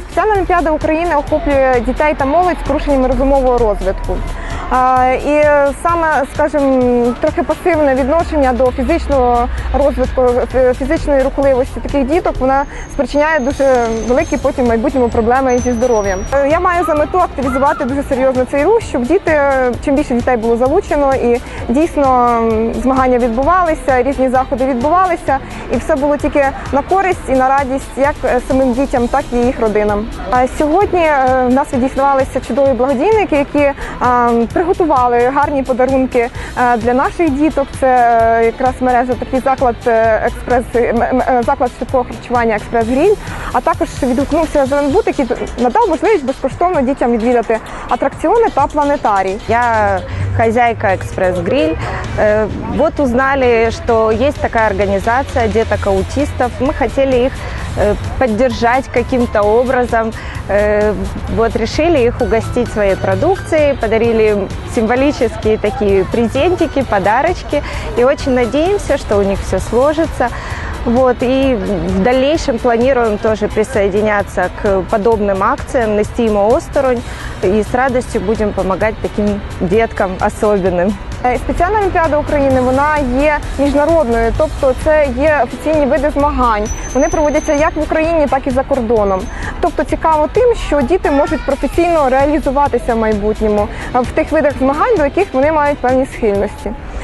Спеціальна олімпіада України охоплює дітей та молодь з порушеннями розумового розвитку. І саме, скажімо, трохи пасивне відношення до фізичного розвитку, фізичної рухливості таких діток, вона спричиняє дуже великі потім майбутньому проблеми зі здоров'ям. Я маю за мету активізувати дуже серйозно цей рух, щоб діти, чим більше дітей було залучено, і дійсно змагання відбувалися, різні заходи відбувалися, і все було тільки на користь і на радість як е, самим дітям, так і їх родинам. Сьогодні е, в нас відіслалися чудові благодійники, які приготували гарні подарунки е, для наших діток. Це е, якраз мережа такий заклад е, експрес м- м- е, заклад швидкого харчування Експрес Гріль. А також відгукнувся Зеленбут, який надав можливість безкоштовно дітям відвідати атракціони та планетарій. Я хозяйка «Экспресс-гриль». Э, Вот узнали, что есть такая организация деток аутистов. Мы хотели их э, поддержать каким-то образом. Э, Вот решили их угостить своей продукцией, подарили им символические такие презентики, подарочки. И очень надеемся, что у них все сложится. Вот, и в дальнейшем планируем тоже присоединяться к подобным акциям «Нестимо осторонь» и с радостью будем помогать таким деткам особенным. Е, Спеціальна олімпіада України вона є міжнародною, тобто це є офіційні види змагань. Вони проводяться як в Україні, так і за кордоном. Тобто цікаво тим, що діти можуть професійно реалізуватися в майбутньому в тих видах змагань, до яких вони мають певні схильності.